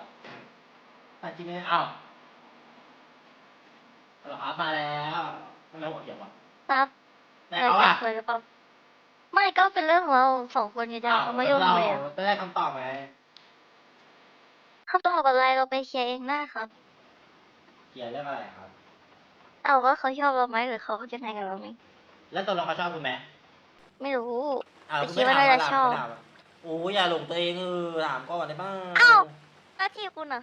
แล้วตัดจริงไหมอ้าวเหรอครับมาแล้วทำไมหัวเขียววะครับแต่เอาอะเลยหรือเปล่าไม่ก็เป็นเรื่องของเราสองคนไงจ้ะเขาไม่ยุ่งเราเลยอะจะได้คำตอบไหมเขาต้องอะไรเราไปเคลียร์เองได้ครับเขียนเรื่องอะไรครับ เอาว่าเขาชอบเราไหมหรือเขาจะไงกับเราไหมแล้วตกลงเขาชอบคุณไหมไม่รู้อ้าวแต่คุณคิดไม่ว่าถามน่าจะล่ชอบคุณไม่ถามะโอ้ยอย่าหลงตัวเองเออถามก่อนได้บ้าง อ้าวหน้าที่คุณอะ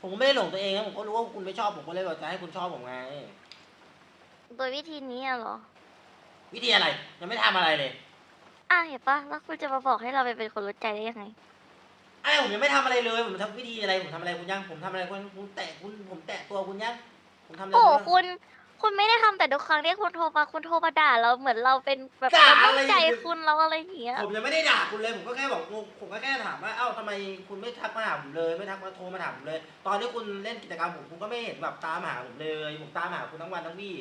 ผมก็ไม่ได้หลงตัวเองนะผมก็รู้ว่าคุณไม่ชอบผมก็เลยบอกจะให้คุณชอบผมไง โดยวิธีนี้อะเหรอ วิธีอะไรยังไม่ทำอะไรเลยอะเห็นปะแล้วคุณจะมาบอกให้เราไปเป็นคนรู้ใจได้ยังไงอะไรผมยังไม่ทำอะไรเลย ผมทำวิธีอะไรผมทำอะไรคุณยังผมทำอะไรคุณคุณแตะคุณผมแตะตัวคุณยังผมทำอะไรโอ้คุณยังคุณ คุณไม่ได้ทำแต่ทุกครั้งที่คุณโทรมาคุณโทรมาด่าเราเหมือนเราเป็นแบบด่าเราอะไร ใจคุณเราอะไรอย่างเงี้ย ผมยังไม่ได้ด่าคุณเลยผมก็แค่บอกผมก็แค่ถามว่าเอ้าทำไมคุณไม่ทักมาหาผมเลยไม่ทักมาโทรมาถามผมเลย ตอนที่คุณเล่นกิจกรรมผมคุณก็ไม่เห็นแบบตามหาผมเลย ผมตามหาคุณทั้งวันทั้งวี่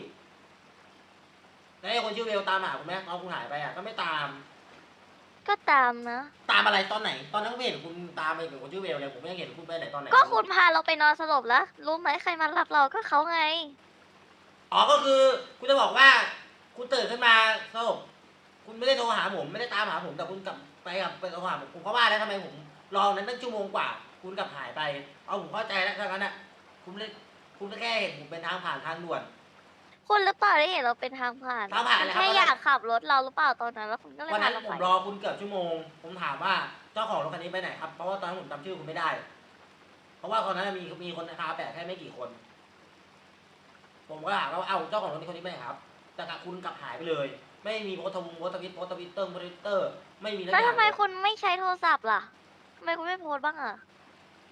แล้วไอ้คนชื่อเวลตามหาคุณไหมตอนคุณหายไปอะก็ไม่ตาม ก็ตามนะ ตามอะไรตอนไหน ตอนนั้นก็ไม่เห็นคุณตามไปกับคนชื่อเวลเลยผมไม่เห็นคุณไปไหนตอนไหนก็คุณพาเราไปนอนสลบแล้ว รู้ไหมใครมารับเราก็เขาไง อ๋อก็คือคุณจะบอกว่า คุณตื่นขึ้นมาสรุปคุณไม่ได้โทรหาผมไม่ได้ตามหาผมแต่คุณกลับไปกับไปโทรหาผมผมก็ว่าแล้วทำไมผมรอนั้นตั้งชั่วโมงกว่า คุณกลับหายไป เอาผมเข้าใจแล้วถ้างั้นอะคุณไม่ได้คุณก็แค่เห็นผมเป็นทางผ่านทางด่วน คุณหรือเปล่าได้เห็นเราเป็นทางผ่านทางผ่านคุณอะไรครับ แค่อยากขับรถเราหรือเปล่าตอนนั้นแล้วคุณก็เลยวันพานั้นเราผมไปรอคุณเกือบชั่วโมง ผมถามว่าเจ้าของรถคันนี้ไปไหนครับเพราะว่าตอนนั้นผมจำชื่อคุณไม่ได้ เพราะว่าตอนนั้นมีมีคนคาแปะแค่ไม่กี่คน ผมก็ถามว่าเอ้าเจ้าของรถคนนี้ไปไหนครับ แต่กับคุณกลับหายไปเลย ไม่มีโพสต์ทวงโพสต์ทวิตโพสต์ทวิตเตอร์โพสต์ทวิตเตอร์ ไม่มีสักอแล้วย่างทำไมเลยคุณไม่ใช้โทรศัพท์ล่ะทำไมคุณไม่โพสต์บ้างอะ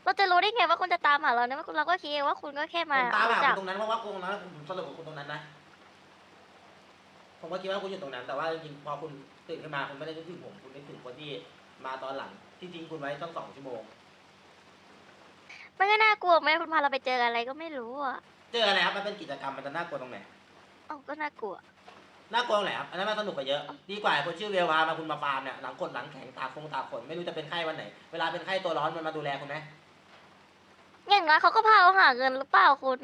เราจะรู้ได้ไงว่าคุณจะตามหาเราเนี่ยเราก็คิดเองว่าคุณก็แค่ผมมาตามหารู้คุจัณกตรงนั้นเพราะว่าคุณตรงนั้นผมสรุปกับคุณตรงนั้นนะผมก็คิดว่าคุณอยู่ตรงนั้น แต่ว่าจริงๆพอคุณตื่นขึ้นมาคุณไม่ได้นึกถึงผมคุณนึกถึงคนที่มาตอนหลังที่ทิ้งคุณไว้ตั้งสองชั่วโมงมันก็น่ากลัวไหมคุณพาเราไปเจออะไรก็ไม่รู้อะ เจออะไรครับ มันเป็นกิจกรรมมันจะน่ากลัวตรงไหน เอ้าก็น่ากลัว น่ากลัวตรงไหนครับ อันนั้นมันสนุกกว่าเยอะ ดีกว่าคนชื่อเวลวามาคุณมาฟาร์มเนี่ย หลังกดหลังแข็งตาคงตาขนไม่รู้จะเป็นไข้วันไหน เวลาเป็นไข้ตัวร้อนมันมาดูแลคุณไหมอย่างน้อยเขาก็พาเราหาเงินหรือเปล่าคุณ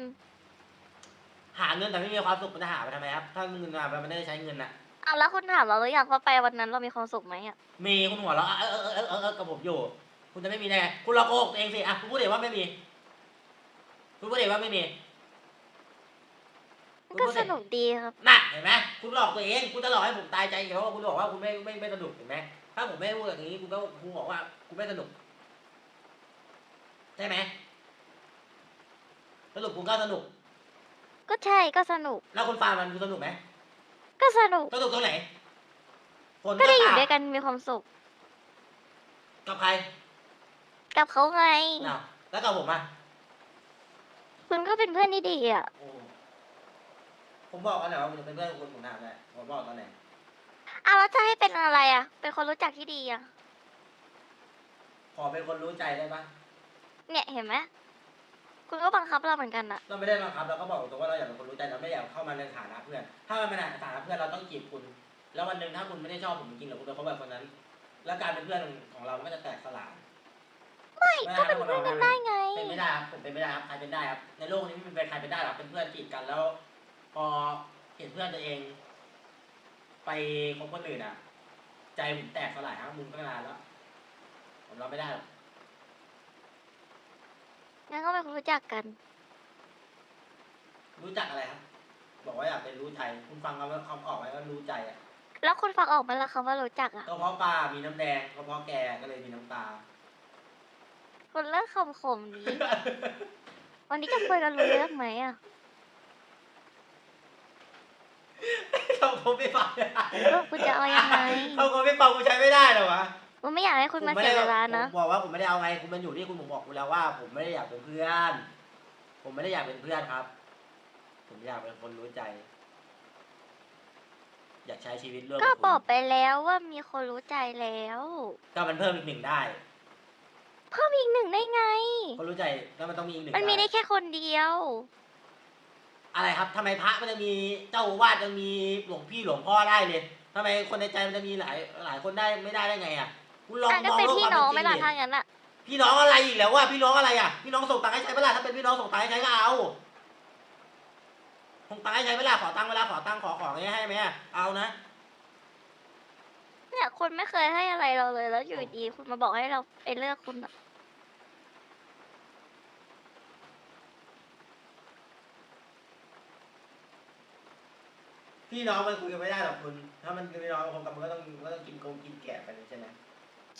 หาเงินแต่ไม่มีความสุขมันจะหาไปทำไมครับ ถ้าเงินมามันไม่ได้ใช้เงินน่ะ เอาแล้วคุณถามเราหรือยังว่าไปวันนั้นเรามีความสุขไหมอะ มีคุณหัวเราะเออเออเออเออเออกับผมอยู่ คุณจะไม่มีได้ไงคุณลองโกหกตัวเองสิอะคุณพูดเองว่าไม่มี คุณพูดเองว่าไม่มี มันก็สนุกดีครับ น่ะเห็นไหมคุณหลอกตัวเอง คุณจะหลอกให้ผมตายใจอีกเพราะว่าคุณบอกว่าคุณไม่ไม่ไม่สนุกเห็นไหมถ้าผมไม่พูดอย่างนี้คุณก็คุณบอกว่าคุณไม่สนุกใช่ไหมสรุปคุณก็สนุก ก็ใช่ก็สนุก แล้วคุณฟังมันคุณสนุกไหมก็สนุกสนุกตรงไหนผลก็ได้อยู่ตามด้วยกันมีความสุข กับใคร กับเขาไงอ้าวแล้วกับผมอะคุณก็เป็นเพื่อนที่ดีอะโอ้ ผมบอกกันไหนว่าคุณจะเป็นเพื่อนกับคุณผมถามเลยผมบอกตอนไหนอ้าวแล้วจะให้เป็นอะไรอะ เป็นคนรู้จักที่ดีอะ ขอเป็นคนรู้ใจได้ปะเนี่ยเห็นไหมคุณก็บังคับเราเหมือนกันอะ เราไม่ได้บังคับเราก็บอกตรงว่าเราอยากเป็นคนรู้ใจเราไม่อยากเข้ามาในฐานะเพื่อน ถ้ามันเป็นฐานะเพื่อนเราต้องจีบคุณ แล้ววันหนึ่งถ้าคุณไม่ได้ชอบผมจริงๆหรือคุณเป็นเขาแบบคนนั้น แล้วการเป็นเพื่อนของเราก็จะแตกสลายไม่ไม่ก็เป็นเพื่อนกันได้ไง เป็นไม่ได้ครับผมเป็นไม่ได้ครับใครเป็นได้ครับในโลกนี้ไม่มีใครเป็นได้หรอกเป็นเพื่อนจีบกันแล้ว พอเห็นเพื่อนตัวเอง ไปคบคนอื่นอะ ใจผมแตกสลายทั้งมุมตั้งนานแล้ว ผมรับไม่ได้หรอกงั้นก็เป็นคนรู้จักกัน รู้จักอะไรครับ บอกว่าอยากเป็นรู้ใจ คุณฟังคำคำออกไหมว่ารู้ใจอะแล้วคุณฟังออกไหมล่ะคำว่ารู้จักอะก็เพราะปลา มีน้ำแดงก็เพราะแกก็เลยมีน้ำตา คุณเลิกคำขมนี้ วันนี้จะคุยกันรู้เรื่องไหมอะ เขา คงไม่ฟังเออคุณจะเอายังไงเขาคงไม่ฟังกูใช้ไม่ได้หรอวะมันไม่อยากให้คุณมาเสียเวลานะผมบอกว่าผมไม่ได้เอาไงคุณมันอยู่ที่คุณผมบอกคุณแล้วว่า ผมไม่ได้อยากเป็นเพื่อน ผมไม่ได้อยากเป็นเพื่อนครับ ผมอยากเป็นคนรู้ใจ อยากใช้ชีวิตร่วมก็กับบอกคุณไปแล้วว่ามีคนรู้ใจแล้ว ก็มันเพิ่มอีกหนึ่งได้ เพิ่มอีกหนึ่งได้ไง คนรู้ใจก็มันต้องมีอีกหนึ่งมันมีได้แค่คนเดียว อะไรครับทำไมพระมันจะมีเจ้าอาวาดจะมีหลวงพี่หลวงพ่อได้เลยทำไมคนในใจมันจะมีหลายหลายคนได้ไม่ได้ได้ไงอะคุณลองอะมก็องเป็นโลกพี่ความน้องเป็ไหม่นจริล่ะงดิถ้างั้นอะพี่น้องอะไรอีกแล้ววะพี่น้องอะไรอะพี่น้องส่งตังค์ให้ใช้เวลาถ้าเป็นพี่น้องส่งตังค์ให้ใช้ก็เอาส่งตังค์ให้ใช้เวลาขอตังค์เวลาขอตังค์ขอของอย่างเงี้ยให้ไหมอะเอานะเนี่ยคุณไม่เคยให้อะไรเราเลยแล้วอยู่ดีคุณมาบอกให้เราไปเลือกคุณอะ พี่น้องมันคุยกันไม่ได้หรอกคุณ ถ้ามันเป็นพี่น้องมันคงกับมันก็ต้องมันก็ต้องกินกงกินแกะกันใช่ไหม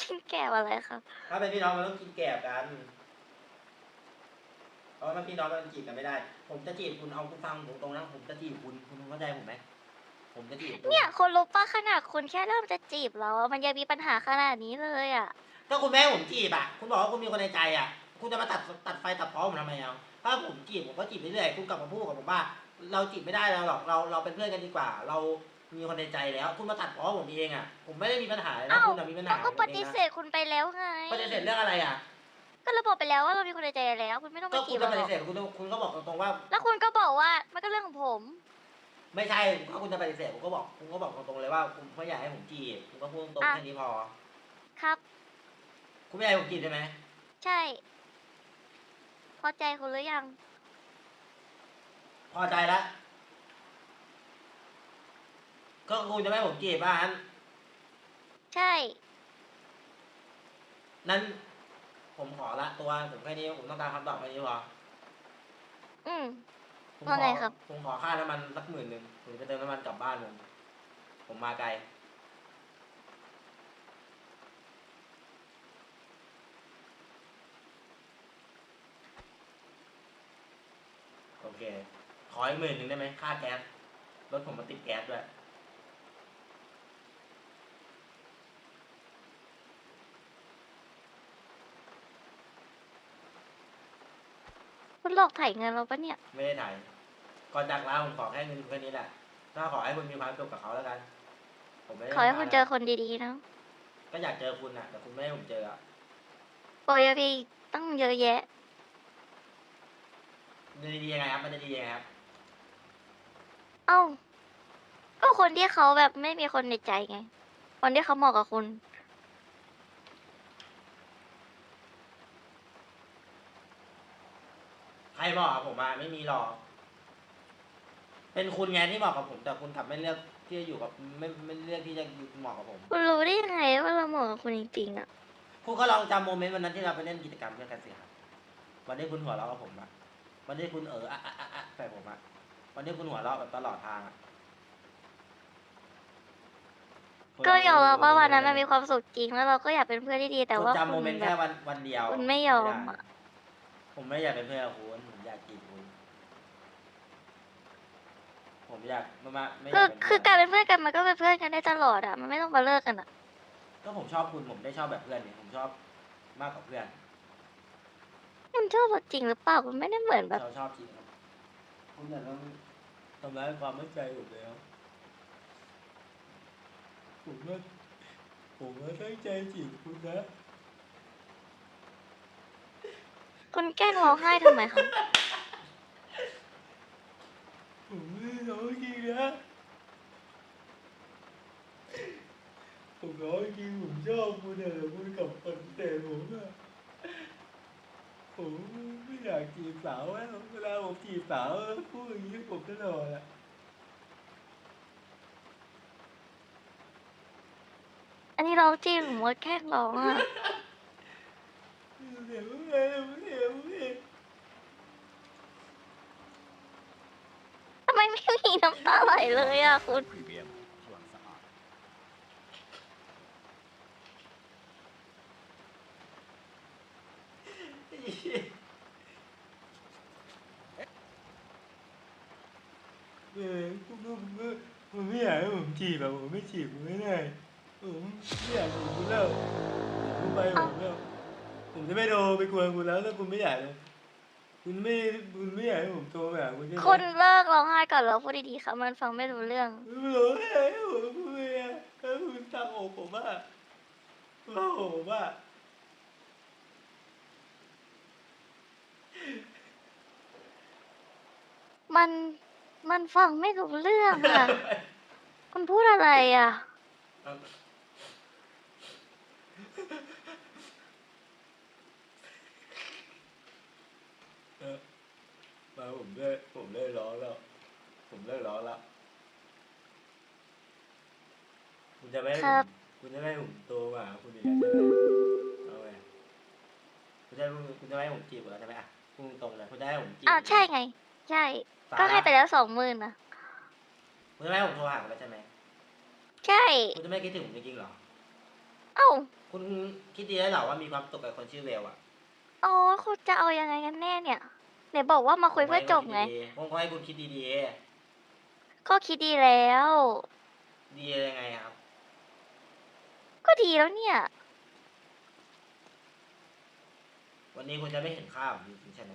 กินแก้วอะไรครับ ถ้าเป็นพี่น้องมันต้องกินแกะกันเพราะว่ามันพี่น้องมันจีบกันไม่ได้ ผมจะจีบคุณเอาคุณฟังผมตรงนั้นผมจะจีบคุณคุณเข้าใจผมไหมผมจะจีบคุณเนี่ยคนรู้ป้าขนาดคุณแค่เริ่มจะจีบเราอะมันยังมีปัญหาขนาดนี้เลยอะถ้าคุณแม่ให้ผมจีบอะคุณบอกว่าคุณมีคนในใจอะ คุณจะมาตัดตัดไฟตัดพ้อผมทำไมเอาถ้าผมจีบผมก็จีบเรื่อยๆคุณกลับมาพูดกับผมว่า เราจีบไม่ได้แล้วหรอกเราเราเป็นเพื่อนกันดีกว่า เรามีคนในใจแล้ว คุณมาตัดพ้อผมเองอะผมไม่ได้มีปัญหาเลยนะอ้าวคุณน่ะมีปัญหาเราก็ผมปเองนะฏิเสธคุณไปแล้วไง ปฏิเสธเรื่องอะไรอะก็เราบอกไปแล้วว่าเรามีคนในใจแล้ว คุณไม่ต้องก็มาคุจีณบจะเราปหรฏิอกเสธคุณคุณก็บอกตรงๆว่า แล้วคุณก็บอกว่ามันก็เรื่องของผม ไม่ใช่ก็คุณจะปฏิเสธผมก็บอกคุณก็บอกตรงๆเลยว่าคุณไม่อยากให้ผมจีบคุณก็พูดตรงๆอะ แค่นี้พอ ครับ คุณไม่อยากให้ผมจีบใช่ไหมใช่ พอใจคุณหรือยัง พอใจแล้วก็คุณจะไม่ให้ผมจีบว่างั้น ใช่ นั้นผมขอละตัวผมแค่นี้ผมต้องการคำตอบแค่นี้พออืม ผมขว่าอไงครับ ผมขอค่าน้ำมันสักหมื่นหนึ่งผมจะเติมน้ำมันกลับบ้านผมผมมาไกล โอเค ขออีกหมื่นหนึ่งได้ไหมค่าแก๊สรถผมมาติดแก๊สด้วยคุณหลอกถ่ายเงินเราปะเนี่ย ไม่ได้ถ่ายก่อนจากลาผมขอแค่เงินแค่นี้แหละถ้าขอให้คุณมีความสุขกับเขาแล้วกัน ผมไม่ได้ขอให้คุณต้งเจการอคนดีๆนะก็อยากเจอคุณน่ะ แต่คุณไม่ให้ผมเจออะโอ้ยพี่ตั้งเยอะแยะ มันจะดียังไงครับ มันจะดียังไงครับ เอ้า ก็คนที่เขาแบบไม่มีคนในใจไง คนที่เขาเหมาะกับคุณ ใครบอกกับผมมาไม่มีหรอก เป็นคุณไงที่เหมาะกับผม แต่คุณกลับไม่เลือกที่จะอยู่กับไม่ไม่เลือกที่จะอยู่เหมาะกับผม คุณรู้ได้ยังไงว่าเราเหมาะกับคุณจริงๆอะคุณก็ลองจำโมเมนต์วันนั้นที่เราไปเล่นกิจกรรมด้วยกันสิครับวันที่คุณหัวเราะกับผมอะวันที่คุณเอออะอะอะอะใส่ผมอะ วันที่คุณหัวเราะแบบตลอดทางอะคุณก็ยอมรับว่าวันนั้นดูมันมีความสุขจริงแล้วเราก็อยากเป็นเพื่อนที่ดี แต่ว่าคุณจำโมคุณเมนต์แบแค่บวันวันเดียวคุณไม่ยอมไได้อะผมไม่อยากเป็นเพื่อนกับคุณผมอยากจีบคุณผมอยากมากๆไม่อยาคือกเป็นคือเพื่อนการเป็นเพื่อนกันมันก็เป็นเพื่อนกันได้ตลอดอะมันไม่ต้องมาเลิกกันอะ ก็ผมชอบคุณผมได้ชอบแบบเพื่อนเนี่ยผมชอบมากกว่าเพื่อนคุณชอบเราจริงหรือเปล่าคุณไม่ได้เหมือนแบบ เราชอบจริงครับคุณแต่ต้อง ทำร้ายความมั่นใจผมแล้วผมว่าผมว่าตั้งใจจีบคุณนะคุณแกล้งร้องไห้ทำไมคะผมไม่ได้ร้องจริงนะผมร้องจริงผมชอบคุณอะแต่คุณกลับปฏิเสธผมอะผมไม่อยากจีบสาวแล้วเวลา ผมจีบสาวพูดอย่างนี้ผมตลอดอะอันนี้ร้องจริงหรือว่าแกล้งร้องอะเดี๋ยวไงเดี๋ยวไงทำไมไม่มีน้ำตาไหลเลยอะคุณ พรีเมียมพลังสะอาดเออผมผมผม ไม่อยากให้ผมจีบอะผมไม่จีบผมไม่ได้ผมไม่อยากจีบคุณแล้วผมไปผมแล้วผมจะไม่โทรไปกวนคุณแล้วถ้าคุณไม่อยากเลยคุณไม่คุณไม่อยากให้ผมโทรไปหาคุณใช่ไหมคุณเลิกร้องไห้ก่อนแล้วพูดดีๆค่ะมันฟังไม่รู้เรื่องไม่รู้ไงผมพูดไงถ้าคุณตักอกผมอะว่าผมอะมันมันฟังไม่รู้เรื่องอะ คุณพูดอะไรอะ มาผมเลิผมเลิร้องแล้ว ผมเลิร้องแล้ว คุณจะไม่คุณจะไม่ให้ผมโตมาคุณจะกม่ไหเคุณจะคุณจะไม่ให้ผมจีบเหรอใช่ไหมอะพูดตรงเลยคุณจะให้ผมจีบอ้าใช่ไง ใช่ ก็ให้ไปแล้วสองหมื่นนะ คุณจะไม่ให้ผมโทรหาคุณแล้วใช่ไหมใช่ คุณจะไม่คิดถึงผมจริงๆเหรอ เอ้า คุณคิดดีแล้วเหรอว่ามีความสุขกับคนชื่อเวลอะโอ้คุณจะเอายังไงกันแน่เนี่ยไหนบอกว่ามาคุยเพื่อจบไงผมก็ให้คุณคิดดีก็คิดดีแล้วๆดียังไงครับ ก็ดีแล้วเนี่ย วันนี้คุณจะไม่เห็นข้าวจริงๆใช่ไหม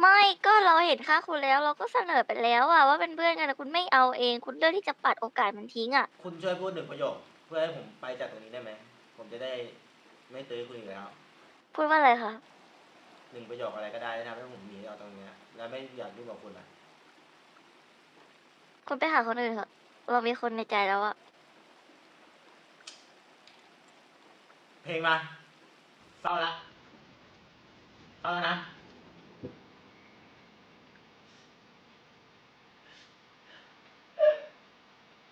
ไม่ก็เราเห็นค่าคุณแล้ว เราก็เสนอไปแล้วอะว่าเป็นเพื่อนกันแต่คุณไม่เอาเอง คุณเลือกที่จะปัดโอกาสมันทิ้งอะคุณช่วยพูดหนึ่งประโยค เพื่อให้ผมไปจากตรงนี้ได้ไหม ผมจะได้ไม่ตื้อคุณอีกแล้วพูดว่าอะไรคะหนึ่งประโยคอะไรก็ได้ที่ทำให้ผมหนีออกตรงเนี้ยแล้วไม่อยากยุ่งกับคุณอะคุณไปหาคนอื่นเถอะเรามีคนในใจแล้วอะเพลงมาเศร้าละเศร้าแล้วนะ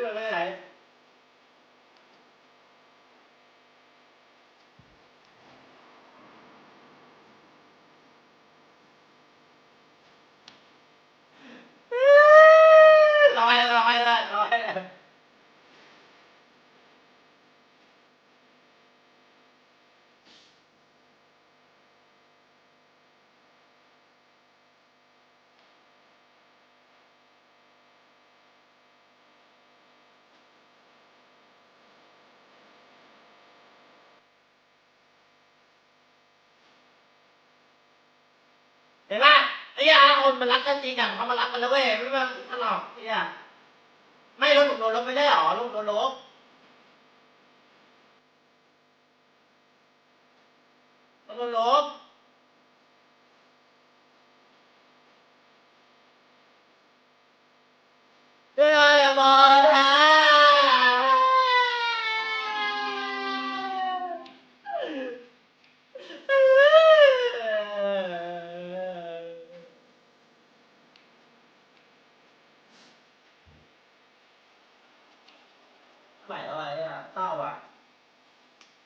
ที่เราไม่ไหนร้อยร้อยร้อยร้อยเห็นปะไอ้ยาคนมันรักกันจริงอะเขามารักกันแล้วเว้ยไม่มาทะเลาะไอ้ยาไม่รถหนุนโดนลบไม่ได้หรอลูกโดนลบรถโดนลบเฮ้ยอย่ามองนะ ไหวอะไรอะเศร้าอะ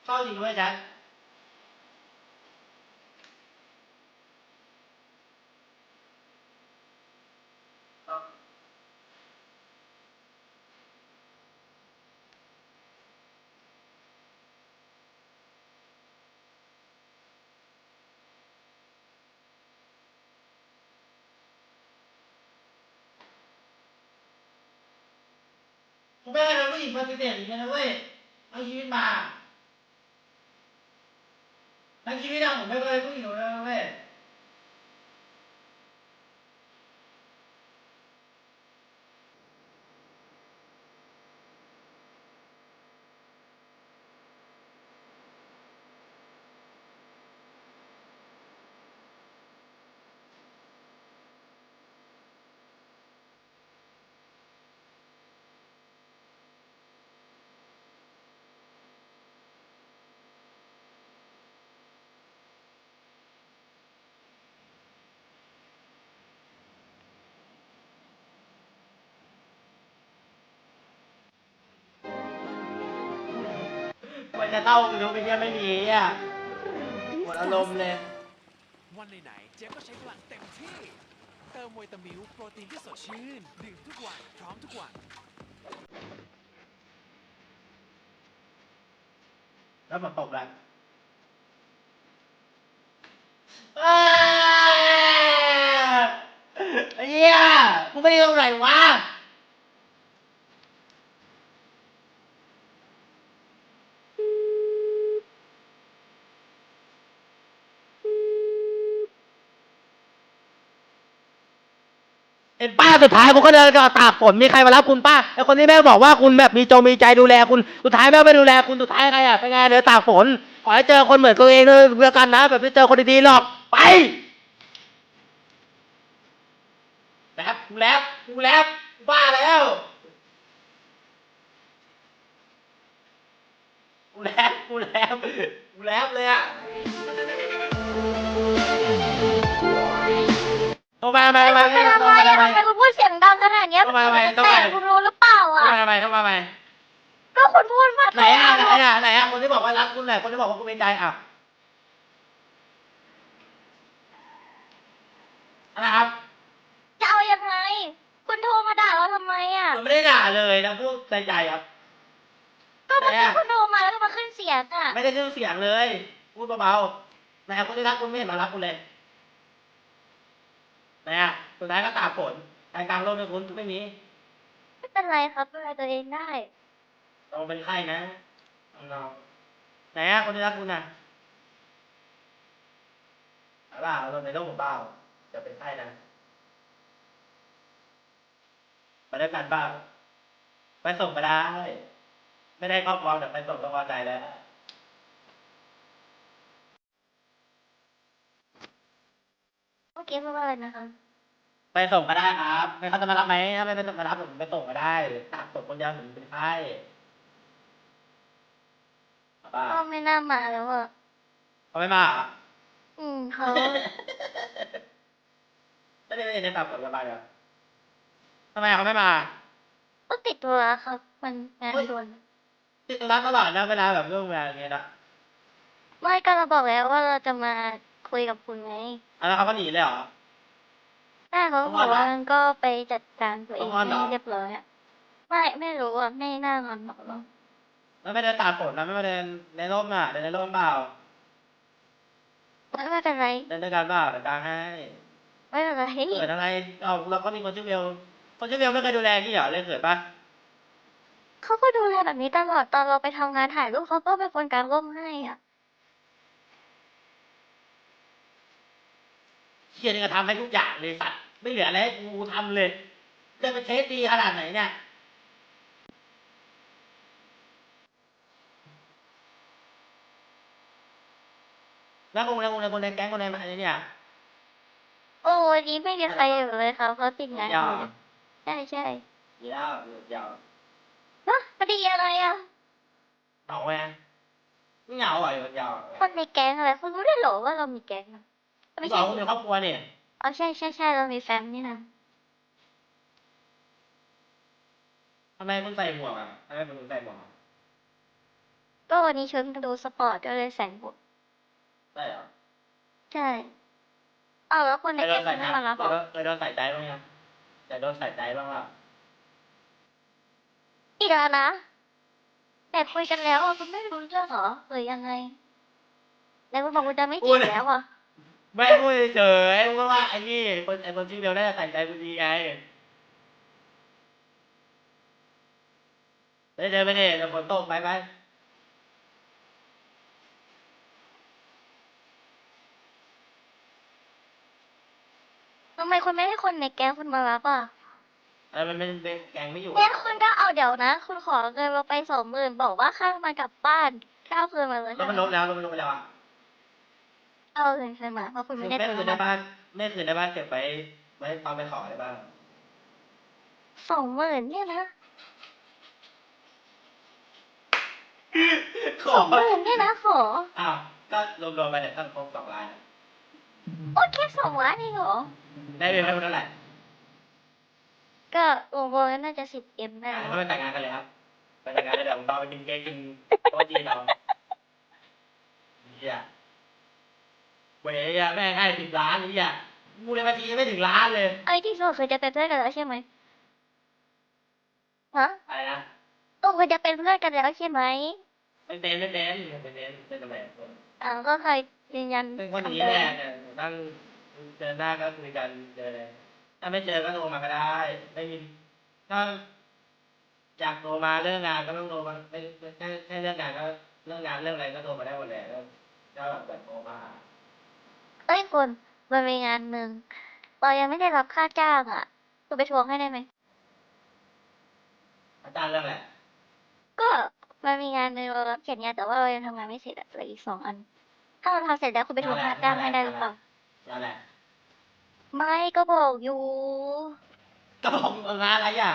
เศร้าจริงไหมแจ๊คเศร้า ผมไม่ได้เป็นผู้หญิงปฏิเสธอย่างนี้นะเว้ยเอาชีวิตมาทั้งชีวิตเราผมไม่เคยเป็นผู้หญิงเลยเว้ย มันจะเต้าคือไปเนี่ยไม่มีอะหมดอารมณ์เลย วันไหนๆเจ๊ก็ใช้พลังเต็มที่ เติมไวตามิลโปรตีนที่สดชื่น ดื่มทุกวัน พร้อมทุกวัน แล้วฝนตกแล้วอ้าไอ้เหี้ยมึงไม่ได้ตรงไหนวะ สุดท้ายผมก็เดินก็ตากฝนมีใครมารับคุณป้าไอคนที่แม่บอกว่าคุณแบบมีจงมีใจดูแลคุณสุดท้ายแม่ไม่ดูแลคุณสุดท้ายใครอะเป็นไงเดินตากฝนขอให้เจอคนเหมือนตัวเองเลยเดียวกันนะ แบบไม่เจอคนดีๆหรอกไปแล้วกูแล้วกูแล้วบ้าแล้วกูแล้วกูแล้วกูแล้วเลยอะโทรมาทำไมทำไม่ไมมา ไมทำไมทำไมแต่คุณรู้หรือเปล่าโทรอะมาทำไมโทรมาทำไมก็คุณพูดมาไหนอะไหนอะไหนอะคนที่บอกว่ารักคุณไหนคนที่บอกว่าคุณเป็นใจอะอะไรครับจะเอายังไง คุณโทรมาด่าเราทำไมอะ ผมไม่ได้ด่าเลยนะพูดใจใจครับ ก็เมื่อไหนกี้อะคุณโทรมาแล้วก็มาขึ้นเสียงอะ ไม่ได้ขึ้นเสียงเลยพูดเบาๆไหนอะคนที่รักคุณไม่เห็นมารักคุณเลยไหนอะสุดท้ายก็ตาก ฝนการกลางร่มเนี่ยคุณไม่มีไม่เป็นไรครับดูแลตัวเองได้ เราเป็นไข้นะเราไหนอะคนที่รักคุณน่ะเอาเปล่าเราในโลกของเปล่าจะเป็นไข้นะไปด้วยกันเปล่าไปส่งก็ได้ ไม่ได้ครอบครองแต่ไปส่งก็พอใจแล้วเมื่อกี้พูดว่าอะไรนะคะ ไปส่งก็ได้ครับไม่เขาจะมารับไหมถ้าไม่ไปมารับผมไปส่งก็ได้ตากฝนคนเดียวผมเป็นไข้เอาเปล่าก็ไม่น่ามาแล้วอะ เขาไม่มาเหรออืมเขาไม่ได้ไม่ได้ตากฝนสบายเหรอทำไมเขาไม่มาก็ติดตัวครับ มันงานด่วนติดร้านตลอดนะเวลาแบบเรื่องงานอย่างเงี้ยนะไม่ก็เราบอกแล้วว่าเราจะมาคุยกับคุณไงอะแล้วเขาก็หนีเลยเหรอ แต่เขาก็บอกว่ามันก็ไปจัดการตัวเองเขางอนเหรอให้เรียบร้อยอะไม่ไม่รู้อะไม่น่างอนหรอกแล้วไม่เดินตากฝนนะไม่มาเดินในร่มอะเดินในร่มเปล่าไม่ไม่เป็นไรเดินด้วยกันเปล่าเดี๋ยวกลางให้ไม่เป็นไรเกิดอะไรเอาเราก็มีคนชื่อเบลคนชื่อเบลไม่เคยดูแลที่เหรอเลยเกิดปะเขาก็ดูแลแบบนี้ตลอดตอนเราไปทำงานถ่ายรูปเขาก็เป็นคนกลางร่มให้อะเชียร์นี่ก็ทำให้ทุกอย่างเลยสัตว์ ไม่เหลืออะไรให้กูทำเลย จะไปเทสดีขนาดไหนเนี่ย แล้วคนในคนในคนในแก๊งคนในอะไรเนี่ยโอ้วันนี้ไม่มีใครอยู่เลยครับเขาติดงานอยาวยู่ใช่ใช่ยาวยาวฮะพอดีอะไรอะเหงาไหมไม่เหงาอะอยู่ยาวคนในแก๊งอะไรคุณรู้ได้เหรอว่าเรามีแก๊งอะไม่สอใช่งคนในครอบครัวเนี่ย อ๋อใช่ใช่ใช่เรามีแฟมนี่นะทำไมคุณใส่หมวกอะทำไมคุณใส่หมวกอะก็วันนี้ชุดมันดูสปอร์ตก็เลยใส่หมวกใช่เหรอใช่อ้าวแล้วคนในเคยโดแก๊นงใส่คุณใจไม่มารับเหรอเคยโดนใส่ใจบ้างยังแต่โดนใส่ใจบ้างอะอีกแล้วนะแต่คุยกันแล้วอะคุณไม่รู้เรื่องเหรอหรือยังไงแล้วคุณบอกคุณจะไม่จีบแล้วอะ ไม่พูดเฉยๆมึงก็ว่าไอ้นี่คนไอ้คนชื่อเบลน่าจะใส่ใจกูดีไงได้เจอไปเนี่ยเดี๋ยวฝนตกไปไปทำไมคุณไม่ให้คนในแก๊งคุณมารับอะอะไรมันเป็นเป็นแกงไม่อยู่เนี่ยคุณก็เอาเดี๋ยวนะ คุณขอเงินเราไปสองหมื่นบอกว่าค่ามันกลับบ้านข้าวคืนมาเลยแล้วมันลบแล้วแล้วมันลบไปแล้วอะ เอาเงินคืนมาเพราะคุณไม่ไม่ได้คืตันงในค์บ้านไม่คืนในบ้านเก็บไว้ไว้ตอนไปขอได้บ้างสองหมื่นเนี่ยนะขสอองหมื่นเนี่ยนะขออ้าวก็รวมๆไปเนี่ยตั้งครบสองล้านอะโอเคสองล้านเองเหรอ ได้เป็นเท่าไหร่ก็รวมๆแล้วน่าจะสิบเอ็มได้อะก็ไปแต่งงานกันเลยครับไปแต่งงานได้เดี๋ยวผมต้องไปกินเค้กกินโต๊ะจีนเอาเฮีย เว้ยอะแม่งให้สิบล้านนี่อะมูเลยมาทีไม่ถึงล้านเลย ไอ้ที่สุดเคยจะเป็นเพื่อนกันแล้วใช่ไหมฮะอะไรนะตกเคยจะเป็นเพื่อนกันแล้วใช่ไหมเป็นเต้นเป็นเต้นเป็นเต้นเป็นตำแหน่งอ่าก็เคยยืนยันเป็นคนอย่างนี้แหละเนี่ยนั่งเจอหน้าก็คุยกันเจอเลยถ้าไม่เจอก็โทรมาก็ได้ ไม่มีถ้าอยากโทรมาเรื่องงานก็ต้องโทรมาไม่แค่แค่เรื่องงานก็เรื่องงานเรื่องอะไรก็โทรมาได้หมดแหละแล้วก็แบบโทรมา เอ้ยคุณมันมีงานหนึ่งเรายังไม่ได้รับค่าจ้างอะสคุณไปทวงให้ได้ไหมอาจารย์เรื่องอะไรก็มันมีงานในเรารับเขียนงานแต่ว่าเรายังทำงานไม่เสร็จอะเหลืออีกสองอัน ถ้าเราทำเสร็จแล้วคุณไปทวงค่าจ้างให้ได้หรือเปล่านั่นแหละไม่ก็บอกอยู่ก็บอกงานอะไรอะ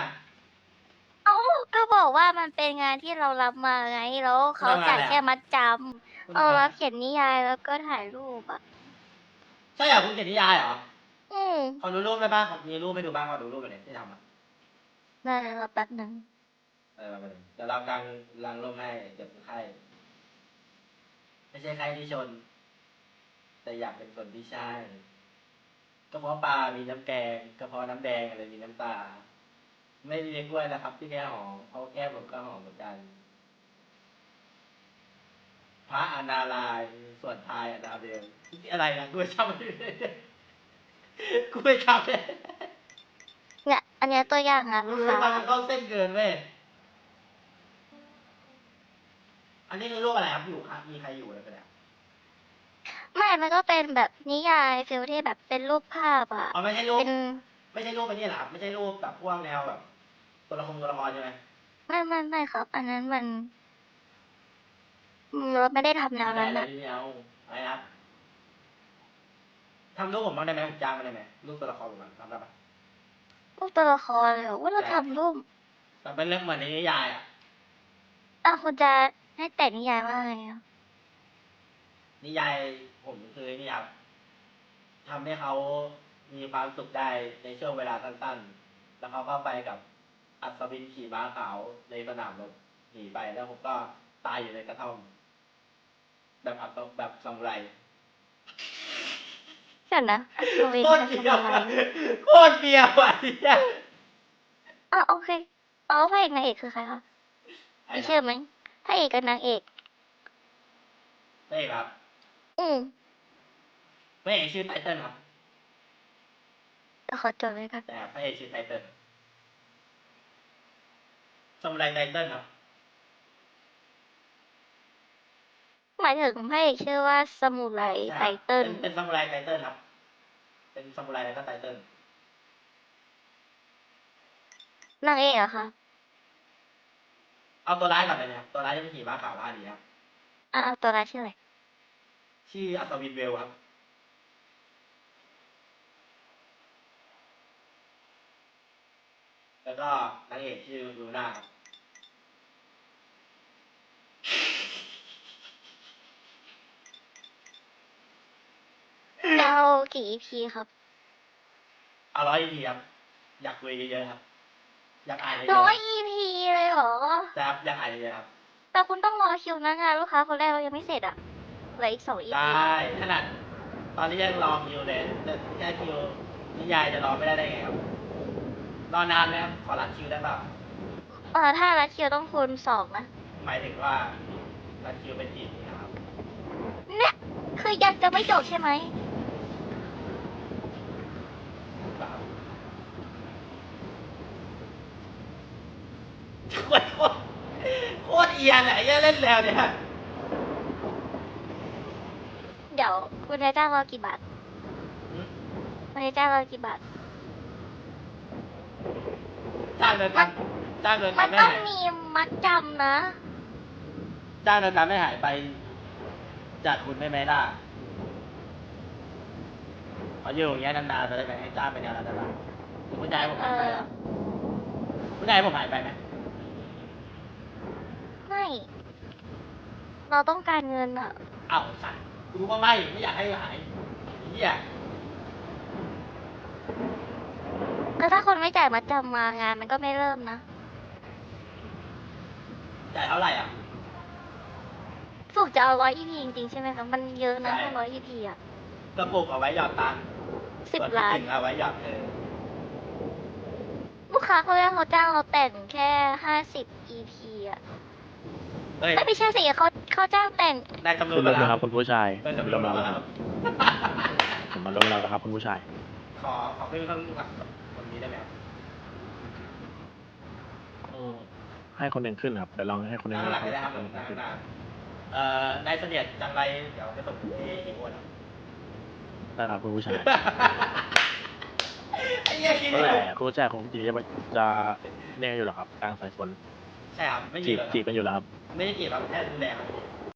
เอ้าก็บอกว่ามันเป็นงานที่เรารับมาไงแล้วเขาจ่ายแค่มัดจำเอารับเขียนนิยายแล้วก็ถ่ายรูปอะใช่เหรอคุณเขียนนิยายเหรออืมขอดูรูปได้บ้างขอมีรูปให้ดูบ้างขอดูรูปไปเลยที่ทำอะได้แล้วแป๊บหนึ่งเออมาเลยเดี๋ยวเรากางลังร่มให้เจ็บไข้ไม่ใช่ไข้ที่ชน แต่อยากเป็นคนที่ใช่กระเพาะปลา มีน้ำแกงกระเพาะน้ำแดงอะไรมีน้ำตา ไม่มีกล้วยนะครับที่แก้หอมเพราะแก้มผมก็หอมเหมือนกัน พระอนาลายณ์ส่วนทายอนาเบลอะไรนะกูไม่จำไม่ได้กูไม่จำเลยเนี่ย อันเนี้ยตัวอย่างงานลูรู้กสึกค้าว่ามันเข้าเส้นเกินเว้ยอันนี้คือรูปอะไรครับอยู่ครับมีใครอยู่อะไรกันเนี่ยไม่ มันก็เป็นแบบนิยายฟิลที่แบบเป็นรูปภาพอะอ๋อไม่ใช่รูปเป็นไม่ใช่รูปไปนี่เหรอครับไม่ใช่รูปแบบพวกแนวแบบตัวละครตัวละครใช่ไหมไม่ไม่ไม่ครับ อันนั้นมันอืมเราไม่ได้ทำแนวนั้นอะไรนะที่เอาอะไรนะครับทำรูปผมบ้างได้ไหมผมจ้างมาได้ไหมรูปตัวละครผมอะทำได้ปะรูปตัวละครเลยเหรอว่าเราทำรูปแต่เป็นเรื่องเหมือนในนิยายอะอะคุณจะให้แต่งนิยายว่าไงอะนิยายผมคือนี่ครับทำให้เขามีความสุขได้ในช่วงเวลาสั้นๆ แล้วเขาก็ไปกับอัศวินขี่ม้าขาวในสนามรบหนีไปแล้วผมก็ตายอยู่ในกระท่อม แบบอัศแบบซามูไรเดี๋ยวนะตัวเองโคตรจะเบียวทำอะไรอะโคตรเบียวอะเนี่ยอะโอเคอ๋อพระเอกนางเอกคือใครคะมีชื่อไหมพระเอกกับนางเอก ไม่ครับอืมไม่เอกชื่อไตเติ้ลครับแต่ขอจดไว้กันแต่พระเอกชื่อไตเติ้ลซามูไรไตเติ้ลครับ หมายถึงพระเอกชื่อว่าสมุไรไตเติ้ลเป็นเป็นซามูไรไตเติ้ลครับ เป็นซามูไรแล้วก็ไตเติ้ลนางเอกเหรอะคะ เอาตัวร้ายก่อนเลยนะครับ ตัวร้ายจะเป็นขี่ม้าขาวร้ายดีครับอะเอาตัวร้ายชื่ออะไร ชื่ออัศวินเวลครับ แล้วก็นางเอกชื่อลูน่าครับ จะเอากี่ EP ครับเอาร้อยทีครับ อยากคุยเยอะๆครับ อยากอ่านเยอะร้อย EP เลยเหรอๆแต่ครับอยากอ่านเยอะๆครับ แต่คุณต้องรอคิวนะงานลูกค้าคนแรกเรายังไม่เสร็จอะเหลืออีกสอง EP ได้ขนาดตอนนี้ยังรอคิวเลยแต่แค่คิวนิยายจะรอไม่ได้ได้ไงครับ รอนานไหมครับขอรัดคิวได้เปล่าเออถ้ารัดคิวต้องคูณสองนะหมายถึงว่ารัดคิวเป็นทีมนะครับ เนี่ยคือยังจะไม่จบใช่ไหม เปล่า โคตรโคตรโคตรเอียนอะไอ้เหี้ยเล่นแล้วเนี่ยเดี๋ยวคุณจะจ้างเรากี่บาทหืมคุณจะจ้างเรากี่บาท จ้างเดินกันจ้างเดินมักันนไม่ต้องหายมีมัดจำนะ จ้างเดินกันไม่หายไปจัดคุณได้ไหมล่ะขออยู่อย่างเงี้ยนานๆไปได้ไหมให้จ้างไปแนวนั้นได้ปะคุณยายผมหายไปเหรอคุณยายผมหายไปไหมไม่ เราต้องการเงินอะเอ้าสัตว์กูว่าไม่ไม่อยากให้หายไอ้เหี้ยแล้วถ้าคนไม่จ่ายมัดจำมางานมันก็ไม่เริ่มนะ จ่ายเท่าไหร่อะ สุกจะเอาร้อย EP จริงๆใช่ไหมคะ มันเยอะนะใช่ถ้าร้อย EP อะกระปุกเอาไว้หยอดตังค์สิบส่วนที่ล้านถึงเอาไว้หยอดเออลูกค้าเขาเรียกเขาจ้างเราแต่งแค่ห้าสิบ EP อะ เฮ้ยเอ้ยไม่ใช่สิเขาเขาจ้างแต่งได้ตำรวจขึ้นรถนะครับคุณผู้ชายได้ขึ้นตำรรวจถมาแล้วแล้วคครัรับ บ ผมมาลงแล้วนะครับคุณผู้ชาย ขอขอขึ้นข้างหลังคนนี้ได้ไหมครับให้คนหนึ่งขึ้นครับเดี๋ยวลองให้คนหนึ่งข้างหลังได้ครับคนหนึ่งข้างขึ้นหลังเอ่อนายเสนียดจังไรเดี๋ยวไปส่งที่ที่โอนครับได้ครับคุณผู้ชายไอ้เหี้ยคิดเมื่อไม่ไหร่ถูกคุณผู้ชายคงจะจะจะเนี่ยอยู่เหรอครับกลางสายฝน ใช่ครับไม่จีจีบบจีบกันอยู่เหรอครับ ไม่ได้จีบครับแค่ดูแลครับ